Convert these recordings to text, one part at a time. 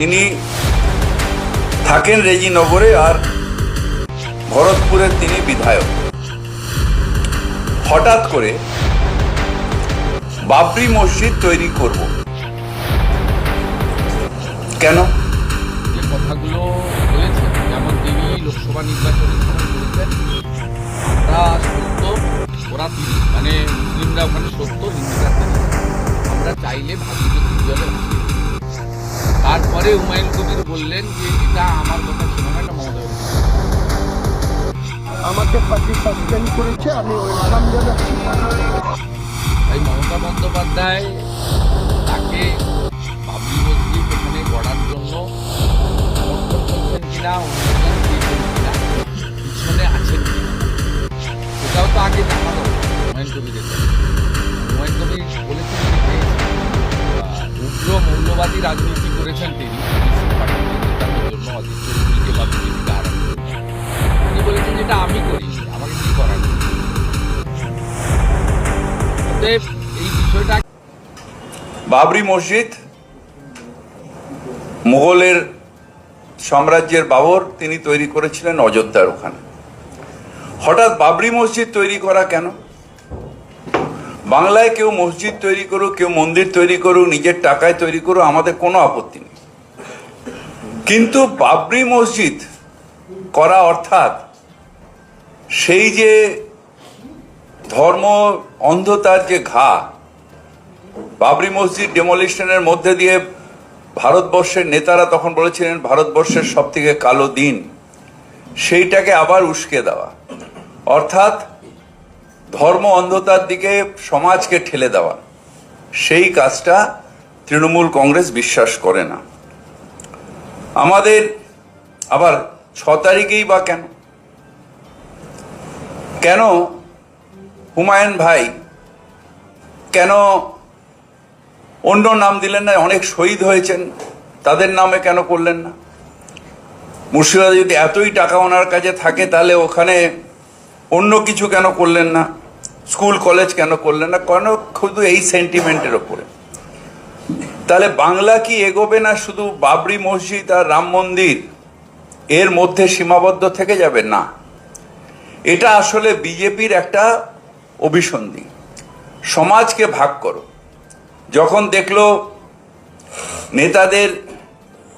তিনি থাকেন রেজিনগরে আর ভরতপুরের তিনি বিধায়ক। হঠাৎ করে বাবরি মসজিদ তৈরি করব। কেন? যে কথাগুলো বলেছেন, যেমন তিনি লোকসভা নির্বাচনের সময় বলেছেন সত্য, ওরা মানে মুসলিমরা ওখানে সত্য, হিন্দুরা আমরা চাইলে ভাগীরথী জলে তারপরে হুমায়ুন কবির বললেন যে এটা আমার কথা ছিল না এটা মমতা আমাকে পার্টি সাসপেন্ড করেছে আমি ওই ওয়েলকাম জানাচ্ছি। তাই মমতা বন্দ্যোপাধ্যায় তাকে বাবরি মসজিদ এখানে গড়ার জন্য সমর্থন করছেন কিনা অনুমোদন দিয়েছেন কিনা পিছনে আছেন কিনা সেটাও তো আগে হুমায়ুন কবিরের হুমায়ুন কবির বলেছেন যে উগ্র মৌলবাদী রাজনীতি তিনি এই বিষয়টা বাবরি মসজিদ, মুঘলের সাম্রাজ্যের বাবর তিনি তৈরি করেছিলেন অযোধ্যার ওখানে। হঠাৎ বাবরি মসজিদ তৈরি করা কেন? বাংলায় কেউ মসজিদ তৈরি করুক, কেউ মন্দির তৈরি করুক, নিজের টাকায় তৈরি করুক, আমাদের কোনো আপত্তি নেই। কিন্তু বাবরি মসজিদ করা অর্থাৎ সেই যে ধর্ম অন্ধতার যে ঘা, বাবরি মসজিদ ডেমোলিশনের মধ্যে দিয়ে ভারতবর্ষের নেতারা তখন বলেছিলেন, ভারতবর্ষের সব থেকে কালো দিন। সেইটাকে আবার উস্কে দেওয়া। অর্থাৎ ধর্ম অন্ধতার দিকে সমাজকে ঠেলে দেওয়া। সেই কাজটা তৃণমূল কংগ্রেস বিশ্বাস করে না। আমাদের আবার ছ তারিখেই বা কেন? কেন হুমায়ুন ভাই কেন অন্য নাম দিলেন না? অনেক শহীদ হয়েছেন। তাদের নামে কেন করলেন না? মুর্শিদাবাদে যদি এতই টাকা ওনার কাছে থাকে, তাহলে ওখানে অন্য কিছু কেন করলেন না? স্কুল, কলেজ কেন করলেন না? কেন? শুধু এই সেন্টিমেন্টের ওপরে। তাহলে বাংলা কি এগোবে না শুধু বাবরি মসজিদ আর রাম মন্দির? এর মধ্যে সীমাবদ্ধ থেকে যাবে? না। এটা আসলে বিজেপির একটা অভিসন্ধি। সমাজকে ভাগ করো। যখন দেখল নেতাদের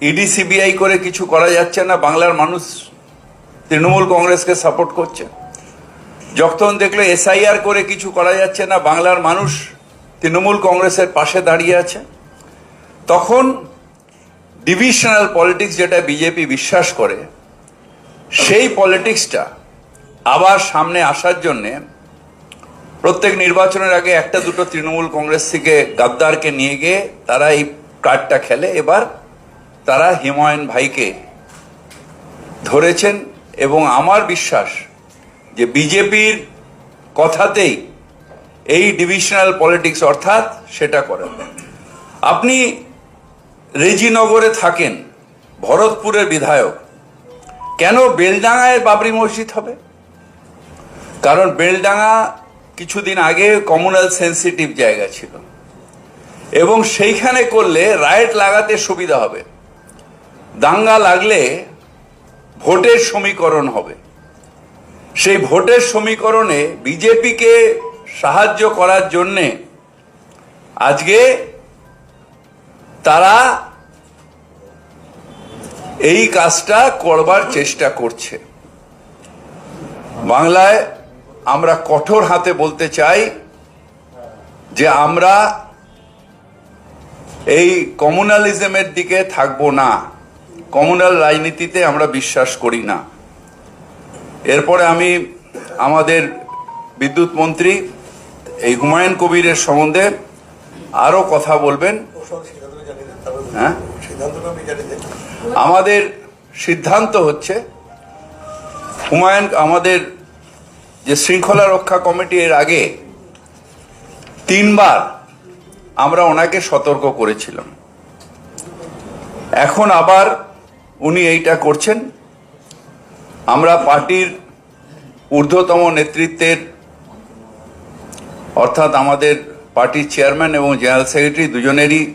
ইডি, সিবিআই করে কিছু করা যাচ্ছে না, বাংলার মানুষ তৃণমূল কংগ্রেসকে সাপোর্ট করছে। যখন দেখল এসআইআর করে কিছু করা যাচ্ছে না, বাংলার মানুষ তৃণমূল কংগ্রেসের পাশে দাঁড়িয়ে আছে। তখন ডিভিশনাল পলিটিক্স যেটা বিজেপি বিশ্বাস করে, সেই পলিটিক্সটা আবার সামনে আসার জন্যে প্রত্যেক নির্বাচনের আগে একটা দুটো তৃণমূল কংগ্রেস থেকে গাদ্দারকে নিয়ে গিয়ে তারা এই কার্ডটা খেলে। এবার তারা হিমায়ুন ভাইকে ধরেছেন এবং আমার বিশ্বাস যে বিজেপির কথাতেই এই ডিভিশনাল পলিটিক্স অর্থাৎ সেটা করেন। আপনি রেজিনগরে থাকেন ভরতপুরের বিধায়ক। কেন বেলডাঙায় বাবরি মসজিদ হবে? কারণ বেলডাঙা কিছুদিন আগে কমিউনাল সেন্সিটিভ জায়গা ছিল। এবং সেইখানে করলে রাইট লাগাতে সুবিধা হবে। দাঙ্গা লাগলে ভোটের সমীকরণ হবে। সেই ভোটের সমীকরণে বিজেপিকে সাহায্য করার জন্যে আজকে তারা এই কাজটা করবার চেষ্টা করছে। বাংলায় আমরা কঠোর হাতে বলতে চাই যে আমরা এই কমিউনালিজমের দিকে থাকব না। কমিউনাল রাজনীতিতে আমরা বিশ্বাস করি না। এরপরে আমি আমাদের বিদ্যুৎ মন্ত্রী এই হুমায়ুন কবিরের সম্বন্ধে আরও কথা বলবেন। হ্যাঁ? আমাদের সিদ্ধান্ত হচ্ছে, হুমায়ুন, আমাদের যে শৃঙ্খলা রক্ষা কমিটি এর আগে তিনবার আমরা ওনাকে সতর্ক করেছিলাম। এখন আবার উনি এইটা করছেন। আমরা পার্টির ঊর্ধ্বতম নেতৃত্বের, অর্থাৎ আমাদের পার্টির চেয়ারম্যান এবং জেনারেল সেক্রেটারি দুজনেরই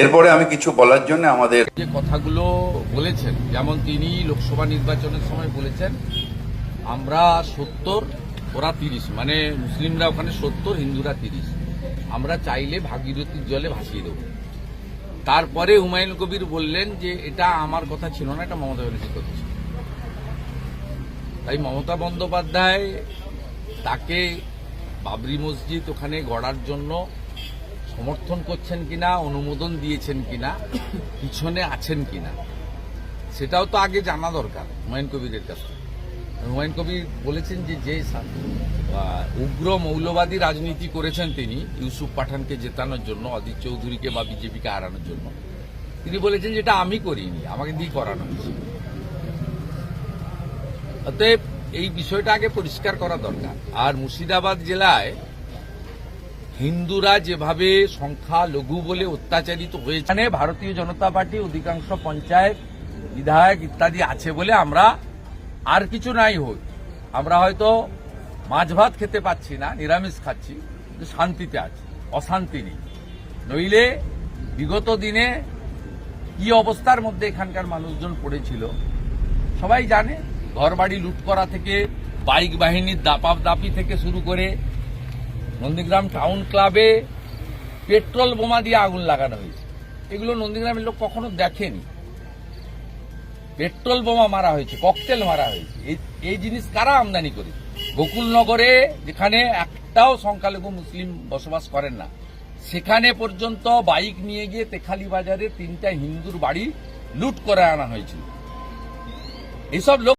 এরপরে আমি কিছু বলার জন্য আমাদের যে কথাগুলো বলেছেন, যেমন তিনি লোকসভা নির্বাচনের সময় বলেছেন, আমরা সত্তর, ওরা তিরিশ মানে মুসলিমরা ওখানে সত্তর, হিন্দুরা তিরিশ। আমরা চাইলে ভাগীরথীর জলে ভাসিয়ে দেবো। তারপরে হুমায়ুন কবির বললেন যে এটা আমার কথা ছিল না, এটা মমতা ব্যানার্জির কথা ছিল। তাই মমতা বন্দ্যোপাধ্যায় তাকে বাবরি মসজিদ ওখানে গড়ার জন্য সমর্থন করছেন কিনা, অনুমোদন দিয়েছেন কিনা, পিছনে আছেন কিনা, সেটাও তো আগে জানা দরকার হুমায়ুন কবিরের কাছে হুমায়ুন কবির বলেছেন যে যে উগ্র মৌলবাদী রাজনীতি করেছেন তিনি, ইউসুফ পাঠানকে জেতানোর জন্য অদিত চৌধুরীকে বা বিজেপিকে হারানোর জন্য। তিনি বলেছেন যেটা আমি করিনি, আমাকে দিয়ে করানো হয়েছে। অতএব এই বিষয়টা আগে পরিষ্কার করা দরকার। আর মুর্শিদাবাদ জেলায় হিন্দুরা যেভাবে সংখ্যা লঘু বলে অত্যাচারিত হয়েছে ভারতীয় জনতা পার্টি অধিকাংশ পঞ্চায়েত, বিধায়ক ইত্যাদি আছে বলে আমরা আর কিছু নাই হোক আমরা হয়তো মাছ ভাত খেতে পাচ্ছি না, নিরামিষ খাচ্ছি শান্তিতে আছি, অশান্তি নেই। নইলে বিগত দিনে কি অবস্থার মধ্যে এখানকার মানুষজন পড়েছিল, সবাই জানে। ঘরবাড়ি লুট করা থেকে, বাইক বাহিনীর দাপাব দাপি থেকে শুরু করে নন্দীগ্রাম টাউন ক্লাবে পেট্রোল বোমা দিয়ে আগুন লাগানো হয়েছে। এগুলো নন্দীগ্রামের লোক কখনো দেখেনি। পেট্রোল বোমা মারা হয়েছে, ককটেল মারা হয়েছে। এই- জিনিস কারা আমদানি করে? গোকুলনগরে যেখানে একটাও সংখ্যালঘু মুসলিম বসবাস করেন না, সেখানে পর্যন্ত বাইক নিয়ে গিয়ে তেখালি বাজারে তিনটা হিন্দুর বাড়ি লুট করে আনা হয়েছিল। এইসব লোক